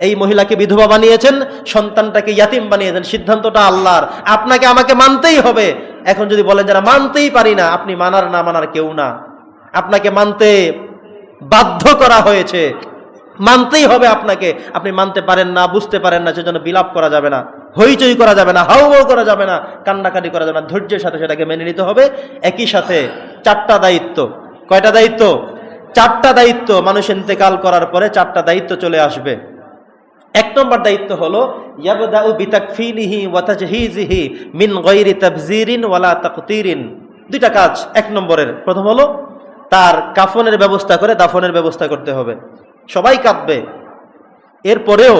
এই মহিলাকে বিধবা বানিয়েছেন, সন্তানটাকে ইয়াতিম বানিয়েছেন, সিদ্ধান্তটা আল্লাহর। আপনাকে আমাকে মানতেই হবে। এখন যদি বলেন যারা মানতেই পারি না, আপনি মানার না মানার কেউ না। আপনাকে মানতে বাধ্য করা হয়েছে। মানতেই হবে আপনাকে। আপনি মানতে পারেন না, বুঝতে পারেন না, সেজন্য বিলাপ করা যাবে না, হইচই করা যাবে না, হাউমাউ করা যাবে না, কান্নাকাটি করা যাবে না। ধৈর্যের সাথে সেটাকে মেনে নিতে হবে। একই সাথে চারটা দায়িত্ব। কয়টা দায়িত্ব? চারটা দায়িত্ব। মানুষ ইন্তেকাল করার পরে চারটা দায়িত্ব চলে আসবে। এক নম্বর দায়িত্ব হলো, ইয়াবদাউ বিতাকফিনিহি ওয়া তাজহিজিহি মিন গায়রি তাবযিরিন ওয়ালা তাকতিরিন। দুইটা কাজ এক নম্বরের। প্রথম হলো, তার কাফনের ব্যবস্থা করে দাফনের ব্যবস্থা করতে হবে। সবাই কাঁদবে। এরপরেও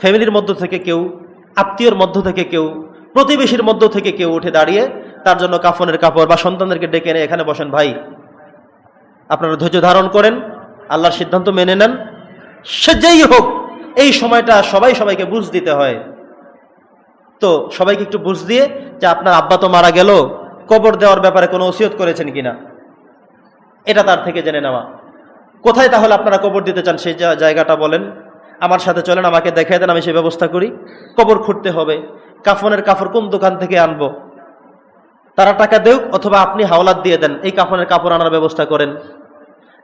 ফ্যামিলির মধ্য থেকে কেউ, আত্মীয়র মধ্য থেকে কেউ, প্রতিবেশীর মধ্য থেকে কেউ উঠে দাঁড়িয়ে তার জন্য কাফনের কাপড় বা সন্তানদেরকে ডেকে এনে এখানে বসেন, ভাই, আপনারা ধৈর্য ধারণ করেন, আল্লাহর সিদ্ধান্ত মেনে নেন। সে যেই হোক এই সময়টা সবাই সবাইকে বুঝ দিতে হয়। তো সবাইকে একটু বুঝ দিয়ে যে আপনার আব্বা তো মারা গেল, কবর দেওয়ার ব্যাপারে কোনো ওসিয়ত করেছেন কিনা? এটা তার থেকে জেনে নেওয়া। কোথায় তাহলে আপনারা কবর দিতে চান সেই জায়গাটা বলেন। আমার সাথে চলেন, আমাকে দেখাই দেন, আমি সেই ব্যবস্থা করি। কবর খুঁড়তে হবে। কাফনের কাপড় কোন দোকান থেকে আনব? তারা টাকা দেউক অথবা আপনি হাওলাত দিয়ে দেন, এই কাফনের কাপড় আনার ব্যবস্থা করেন।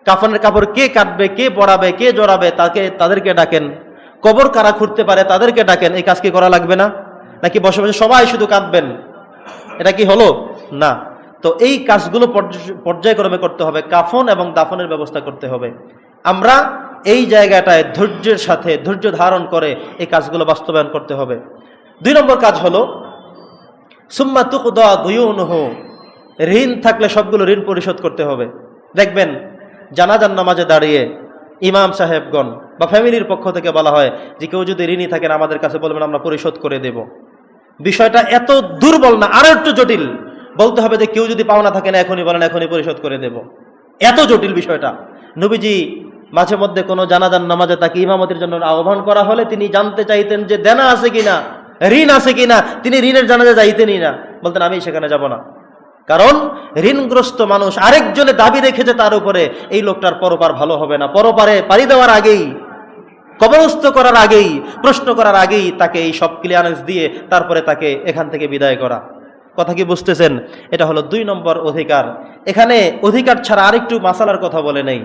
কাফনের কাপড় কে কাটবে, কে পড়াবে কে জড়াবে, তাকে তাদেরকে ডাকেন। কবর কারা খুঁড়তে পারে, তাদেরকে ডাকেন, এই কাজ কি করা লাগবে না? নাকি বসে বসে সবাই শুধু কাঁদবেন? এটা কি হলো? না। তো এই কাজগুলো পর্যায়ক্রমে করতে হবে, কাফন এবং দাফনের ব্যবস্থা করতে হবে। আমরা এই জায়গাটায় ধৈর্যের সাথে, ধৈর্য ধারণ করে এই কাজগুলো বাস্তবায়ন করতে হবে। দুই নম্বর কাজ হলো, সুম্মা তুকদা দুয়ুনহু ঋণ থাকলে সবগুলো ঋণ পরিশোধ করতে হবে। দেখবেন জানাজান নামাজে দাঁড়িয়ে ইমাম সাহেবগণ বা ফ্যামিলির পক্ষ থেকে বলা হয় যে কেউ যদি ঋণী থাকেন, আমাদের কাছে বলবেন, আমরা পরিশোধ করে দেব। বিষয়টা এত দুর্বল না, আরও একটু জটিল। বলতে হবে যে কেউ যদি পাওনা থাকে না এখনই বলেন, এখনই পরিশোধ করে দেব। এত জটিল বিষয়টা। নবীজি মাঝে মধ্যে কোনো জানাজান নামাজে তাকে ইমামতির জন্য আহ্বান করা হলে তিনি জানতে চাইতেন যে দেনা আছে কিনা, ঋণ আছে কিনা। তিনি ঋণের জানাজা যাইতেনই না। বলতেন, আমি সেখানে যাব না। কারণ ঋণগ্রস্ত মানুষ আরেকজনে দাবি রেখেছে তার উপরে, এই লোকটার পরপার ভালো হবে না। পরপারে পাড়ি দেওয়ার আগেই, কবরস্থ করার আগেই, প্রশ্ন করার আগেই তাকে এই সব ক্লিয়ারেন্স দিয়ে তারপরে তাকে এখান থেকে বিদায় করা। কথা কি বুঝতেছেন? এটা হলো দুই নম্বর অধিকার। এখানে অধিকার ছাড়া আরেকটু মাসালার কথা বলে নেই।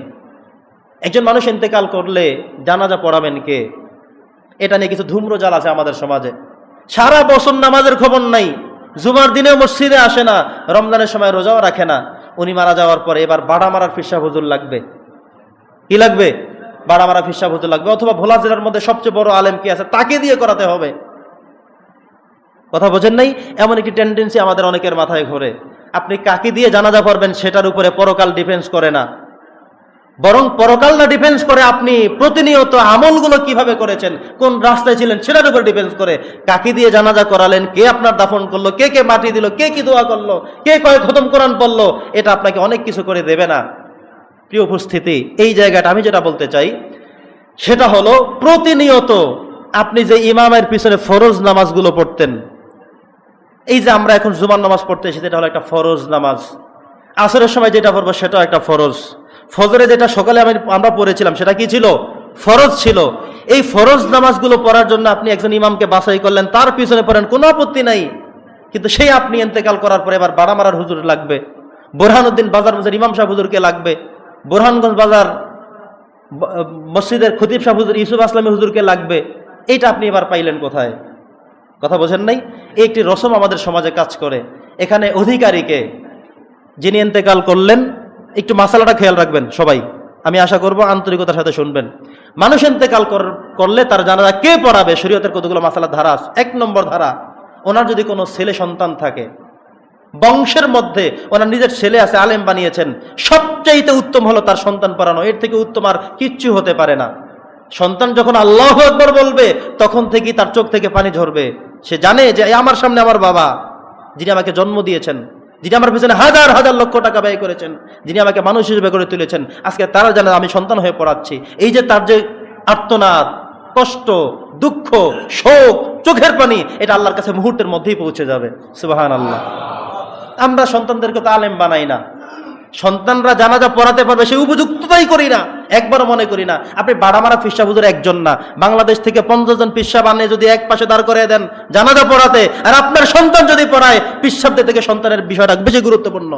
একজন মানুষ ইন্তেকাল করলে জানাজা পড়াবেন কে? এটা নিয়ে কিছু ধূম্রজাল আছে আমাদের সমাজে। সারা বছর নামাজের খবর নাই। জুমার দিনে মসজিদে আসে না, রমজানের সময় রোজাও রাখে না। উনি মারা যাওয়ার পরে এবার বাড়া মারার ফিরসা হুজুর লাগবে। কি লাগবে? বাড়া মারা ফিরসা হুজুর লাগবে। অথবা ভোলা জেলার মধ্যে সবচেয়ে বড় আলেম কি আছে, তাকে দিয়ে করাতে হবে। কথা বোঝেন নাই? এমন একটি টেন্ডেন্সি আমাদের অনেকের মাথায় ঘোরে। আপনি কাকে দিয়ে জানাজা পড়বেন সেটার উপরে পরকাল ডিফেন্স করে না। বরং পরকাল না ডিফেন্স করে আপনি প্রতিনিয়ত আমলগুলো কীভাবে করেছেন, কোন রাস্তায় ছিলেন সেটার উপর ডিফেন্স করে কাকে দিয়ে জানাজা করালেন, কে আপনার দাফন করল, কে কে মাটি দিল, কে কি দোয়া করল, কে কয় খতম কোরআন পড়ল, এটা আপনাকে অনেক কিছু করে দেবে না। প্রিয় উপস্থিতি, এই জায়গাটা আমি যেটা বলতে চাই, সেটা হলো প্রতিনিয়ত আপনি যে ইমামের পিছনে ফরজ নামাজগুলো পড়তেন, এই যে আমরা এখন জুমার নামাজ পড়তে এসেছি, এটা হলো একটা ফরজ নামাজ। আসরের সময় যেটা পড়ব, সেটাও একটা ফরজ। ফজরে যেটা সকালে আমি আমরা পড়েছিলাম, সেটা কি ছিল? ফরজ ছিল। এই ফরজ নামাজগুলো পড়ার জন্য আপনি একজন ইমামকে বাছাই করলেন, তার পিছনে পড়েন, কোনো আপত্তি নাই। কিন্তু সেই আপনি এন্তেকাল করার পরে এবার বাড়া মারার হুজুর লাগবে। বোরহানুদ্দিন বাজার মসজিদ ইমাম সাহেব হুজুরকে লাগবে। বোরহানগঞ্জ বাজার মসজিদের খতিব সাহেব হুজুর, ইউসুফ আসলামী হুজুরকে লাগবে। এইটা আপনি এবার পাইলেন কোথায়? কথা বোঝেন নাই? এই একটি রসম আমাদের সমাজে কাজ করে। এখানে অধিকারীকে যিনি এন্তেকাল করলেন একটু মাসালাটা খেয়াল রাখবেন সবাই। আমি আশা করব আন্তরিকতার সাথে শুনবেন। মানুষ এন্তেকাল কর- করলে তার জানাজা কে পড়াবে? শরীয়তের কতগুলো মাসালার ধারা আছে। এক নম্বর ধারা, ওনার যদি কোনো ছেলে সন্তান থাকে, বংশের মধ্যে ওনার নিজের ছেলে আছে, আলেম বানিয়েছেন, সবচাইতে উত্তম হলো তার সন্তান পড়ানো। এর থেকে উত্তম আর কিচ্ছু হতে পারে না। সন্তান যখন আল্লাহ একবার বলবে, তখন থেকেই তার চোখ থেকে পানি ঝরবে। সে জানে যে আমার সামনে আমার বাবা, যিনি আমাকে জন্ম দিয়েছেন। যিনি আমার পিছনে হাজার হাজার লক্ষ টাকা ব্যয় করেছেন, যিনি আমাকে মানুষ হিসেবে করে তুলেছেন, আজকে তারা জানে আমি সন্তান হয়ে পড়াচ্ছি। এই যে তার যে আর্তনাদ, কষ্ট, দুঃখ, শোক, চোখের পানি, এটা আল্লাহর কাছে মুহূর্তের মধ্যেই পৌঁছে যাবে। সুবাহান আল্লাহ আমরা সন্তানদেরকে তো আলেম বানাই না। সন্তানরা জানাজা পড়াতে পারবে সেই উপযুক্ততাই করি না। একবারও মনে করি না। আপনি বাড়ামারা পিসা হুজুর একজন না। বাংলাদেশ থেকে পঞ্চাশ জন পিসা বানিয়ে যদি এক পাশে দাঁড় করে দেন জানাজা পড়াতে, আর আপনার সন্তান যদি পড়ায় পিসাবদের থেকে সন্তানের বিষয়টা বেশি গুরুত্বপূর্ণ।